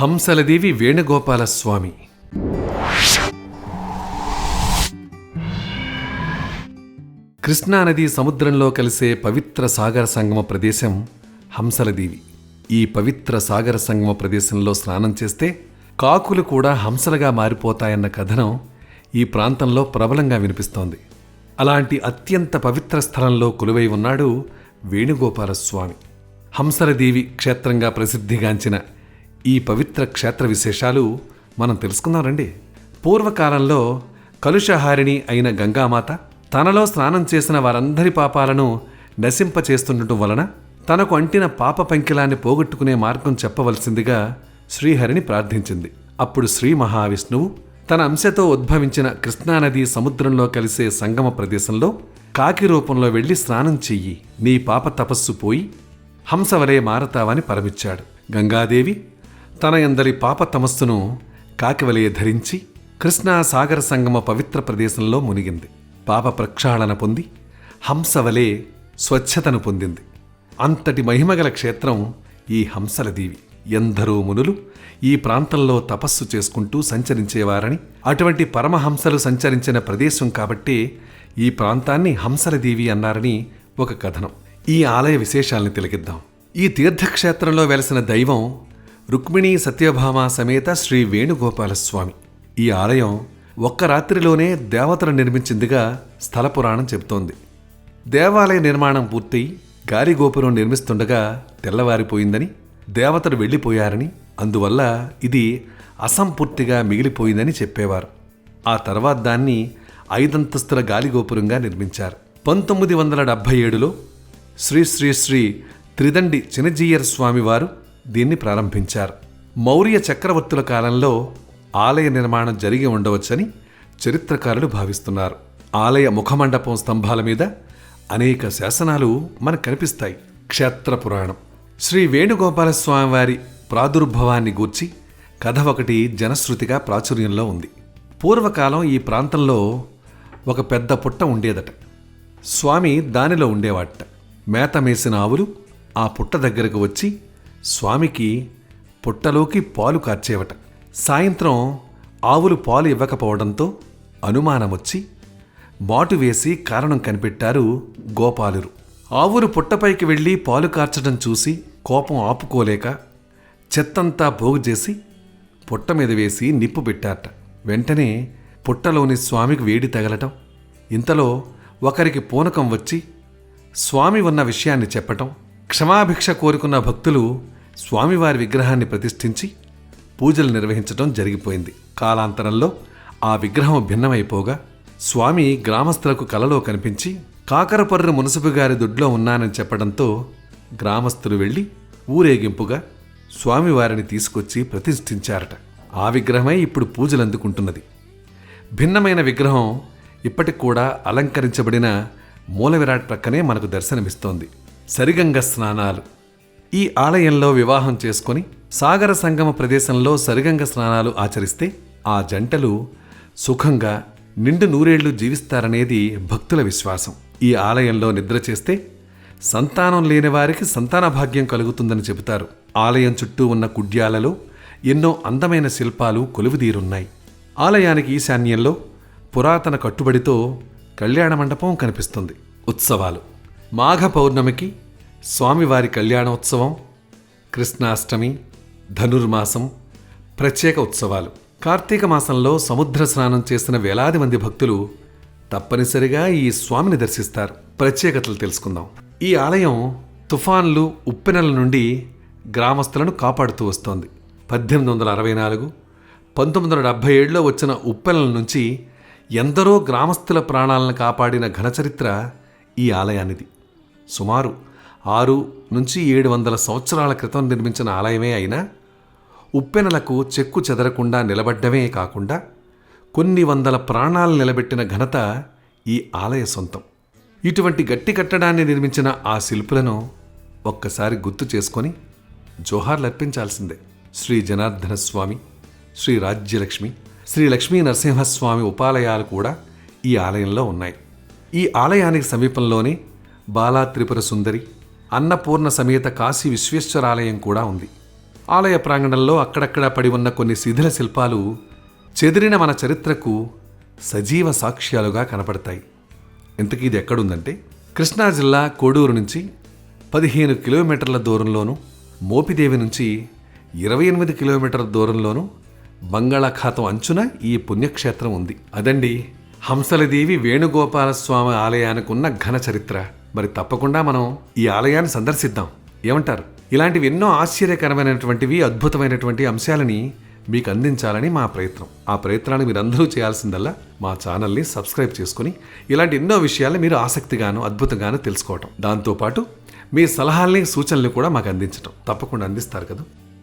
హంసలదేవి వేణుగోపాల స్వామి. కృష్ణానది సముద్రంలో కలిసే పవిత్ర సాగర సంగమ ప్రదేశం హంసలదేవి. ఈ పవిత్ర సాగర సంగమ ప్రదేశంలో స్నానం చేస్తే కాకులు కూడా హంసలుగా మారిపోతాయన్న కథనం ఈ ప్రాంతంలో ప్రబలంగా వినిపిస్తోంది. అలాంటి అత్యంత పవిత్ర స్థలంలో కొలువై ఉన్నాడు వేణుగోపాల స్వామి. హంసలదేవి క్షేత్రంగా ప్రసిద్ధిగాంచిన ఈ పవిత్ర క్షేత్ర విశేషాలు మనం తెలుసుకుందాం రండి. పూర్వకాలంలో కలుషహారిణి అయిన గంగామాత తనలో స్నానం చేసిన వారందరి పాపాలను నశింపచేస్తుండటం వలన తనకు అంటిన పాప పంకిలాన్ని పోగొట్టుకునే మార్గం చెప్పవలసిందిగా శ్రీహరిని ప్రార్థించింది. అప్పుడు శ్రీ మహావిష్ణువు తన అంశతో ఉద్భవించిన కృష్ణానది సముద్రంలో కలిసే సంగమ ప్రదేశంలో కాకి రూపంలో వెళ్ళి స్నానం చెయ్యి. నీ పాప తపస్సు పోయి హంసవలే మారతావని పరమిచ్చాడు. గంగాదేవి తన ఎందరి పాప తమస్సును కాకివలయ ధరించి కృష్ణా సాగర సంగమ పవిత్ర ప్రదేశంలో మునిగింది. పాప ప్రక్షాళన పొంది హంసవలే స్వచ్ఛతను పొందింది. అంతటి మహిమగల క్షేత్రం ఈ హంసలదేవి ఎందరో మునులు ఈ ప్రాంతంలో తపస్సు చేసుకుంటూ సంచరించేవారని అటువంటి పరమహంసలు సంచరించిన ప్రదేశం కాబట్టే ఈ ప్రాంతాన్ని హంసలదేవి అన్నారని ఒక కథనం. ఈ ఆలయ విశేషాల్ని తిలకిద్దాం. ఈ తీర్థక్షేత్రంలో వెలసిన దైవం రుక్మిణీ సత్యభామ సమేత శ్రీ వేణుగోపాలస్వామి. ఈ ఆలయం ఒక్క రాత్రిలోనే దేవతలు నిర్మించిందిగా స్థల పురాణం చెబుతోంది. దేవాలయ నిర్మాణం పూర్తయి గాలిగోపురం నిర్మిస్తుండగా తెల్లవారిపోయిందని దేవతలు వెళ్ళిపోయారని అందువల్ల ఇది అసంపూర్తిగా మిగిలిపోయిందని చెప్పేవారు. ఆ తర్వాత దాన్ని ఐదంతస్తుల గాలిగోపురంగా నిర్మించారు. పంతొమ్మిది వందల డెబ్భై ఏడులో శ్రీ శ్రీ శ్రీ త్రిదండి చినజీయర్ స్వామివారు దీన్ని ప్రారంభించారు. మౌర్య చక్రవర్తుల కాలంలో ఆలయ నిర్మాణం జరిగి ఉండవచ్చని చరిత్రకారులు భావిస్తున్నారు. ఆలయ ముఖమండపం స్తంభాల మీద అనేక శాసనాలు మనకు కనిపిస్తాయి. క్షేత్ర పురాణం. శ్రీ వేణుగోపాలస్వామివారి ప్రాదుర్భవాన్ని గూర్చి కథ ఒకటి జనశ్రుతిగా ప్రాచుర్యంలో ఉంది. పూర్వకాలం ఈ ప్రాంతంలో ఒక పెద్ద పుట్ట ఉండేదట. స్వామి దానిలో ఉండేవాట. మేత మేసిన ఆవులు ఆ పుట్ట దగ్గరకు వచ్చి స్వామికి పుట్టలోకి పాలు కార్చేవట. సాయంత్రం ఆవులు పాలు ఇవ్వకపోవడంతో అనుమానమొచ్చి మాటు వేసి కారణం కనిపెట్టారు గోపాలురు ఆవులు పుట్టపైకి వెళ్ళి పాలు కార్చడం చూసి కోపం ఆపుకోలేక చెత్తంతా పోగు చేసి పుట్ట మీద వేసి నిప్పు పెట్టారట. వెంటనే పుట్టలోని స్వామికి వేడి తగలటం ఇంతలో ఒకరికి పూనకం వచ్చి స్వామి ఉన్న విషయాన్ని చెప్పటం క్షమాభిక్ష కోరుకున్న భక్తులు స్వామివారి విగ్రహాన్ని ప్రతిష్ఠించి పూజలు నిర్వహించడం జరిగిపోయింది. కాలాంతరంలో ఆ విగ్రహం భిన్నమైపోగా స్వామి గ్రామస్తులకు కలలో కనిపించి కాకరపర్రు మునసబు గారి దొడ్లో ఉన్నానని చెప్పడంతో గ్రామస్తులు వెళ్ళి ఊరేగింపుగా స్వామివారిని తీసుకొచ్చి ప్రతిష్ఠించారట. ఆ విగ్రహమే ఇప్పుడు పూజలు అందుకుంటున్నది భిన్నమైన విగ్రహం ఇప్పటికి కూడా అలంకరించబడిన మూల విరాట్ ప్రక్కనే మనకు దర్శనమిస్తోంది. సరిగంగ స్నానాలు. ఈ ఆలయంలో వివాహం చేసుకొని సాగర సంగమ ప్రదేశంలో సరిగంగ స్నానాలు ఆచరిస్తే ఆ జంటలు సుఖంగా నిండు నూరేళ్ళు జీవిస్తారనేది భక్తుల విశ్వాసం. ఈ ఆలయంలో నిద్ర చేస్తే సంతానం లేని వారికి సంతాన భాగ్యం కలుగుతుందని చెబుతారు. ఆలయం చుట్టూ ఉన్న కుడ్యాలలో ఎన్నో అందమైన శిల్పాలు కొలువుదీరున్నాయి. ఆలయానికి ఈశాన్యంలో పురాతన కట్టుబడితో కళ్యాణ మండపం కనిపిస్తుంది. ఉత్సవాలు. మాఘ పౌర్ణమికి స్వామివారి కళ్యాణోత్సవం కృష్ణాష్టమి ధనుర్మాసం ప్రత్యేక ఉత్సవాలు. కార్తీక మాసంలో సముద్ర స్నానం చేసిన వేలాది మంది భక్తులు తప్పనిసరిగా ఈ స్వామిని దర్శిస్తారు. ప్రత్యేకతలు తెలుసుకుందాం. ఈ ఆలయం తుఫాన్లు ఉప్పెనల నుండి గ్రామస్తులను కాపాడుతూ వస్తోంది. పద్దెనిమిది వందల అరవై నాలుగు పంతొమ్మిది వందల డెబ్భై ఏడులో వచ్చిన ఉప్పెనల నుంచి ఎందరో గ్రామస్తుల ప్రాణాలను కాపాడిన ఘనచరిత్ర ఈ ఆలయానిది. సుమారు ఆరు నుంచి ఏడు వందల సంవత్సరాల క్రితం నిర్మించిన ఆలయమే అయినా ఉప్పెనలకు చెక్కు చెదరకుండా నిలబడ్డమే కాకుండా కొన్ని వందల ప్రాణాలు నిలబెట్టిన ఘనత ఈ ఆలయ సొంతం. ఇటువంటి గట్టి కట్టడాన్ని నిర్మించిన ఆ శిల్పులను ఒక్కసారి గుర్తు చేసుకొని జోహార్లు అర్పించాల్సిందే. శ్రీ జనార్దన స్వామి శ్రీ రాజ్యలక్ష్మి శ్రీ లక్ష్మీ నరసింహస్వామి ఉపాలయాలు కూడా ఈ ఆలయంలో ఉన్నాయి. ఈ ఆలయానికి సమీపంలోనే బాలా త్రిపుర సుందరి అన్నపూర్ణ సమేత కాశీ విశ్వేశ్వరాలయం కూడా ఉంది. ఆలయ ప్రాంగణంలో అక్కడక్కడ పడి ఉన్న కొన్ని శిథిల శిల్పాలు చెదిరిన మన చరిత్రకు సజీవ సాక్ష్యాలుగా కనపడతాయి. ఇంతకీ ఇది ఎక్కడుందంటే కృష్ణా జిల్లా కోడూరు నుంచి పదిహేను కిలోమీటర్ల దూరంలోనూ మోపిదేవి నుంచి ఇరవై ఎనిమిది కిలోమీటర్ల దూరంలోనూ బంగాళాఖాతం అంచున ఈ పుణ్యక్షేత్రం ఉంది. అదండి హంసలదేవి వేణుగోపాలస్వామి ఆలయానికి ఉన్న ఘన చరిత్ర. మరి తప్పకుండా మనం ఈ ఆలయాన్ని సందర్శిద్దాం. ఏమంటారు? ఇలాంటివి ఎన్నో ఆశ్చర్యకరమైనటువంటివి అద్భుతమైనటువంటి అంశాలని మీకు అందించాలని మా ప్రయత్నం. ఆ ప్రయత్నాన్ని మీరందరూ చేయాల్సిందల్లా మా ఛానల్ని సబ్స్క్రైబ్ చేసుకుని ఇలాంటి ఎన్నో విషయాలు మీరు ఆసక్తిగాను అద్భుతంగాను తెలుసుకోవటం. దాంతోపాటు మీ సలహాల్ని సూచనలు కూడా మాకు అందించటం. తప్పకుండా అందిస్తారు కదా?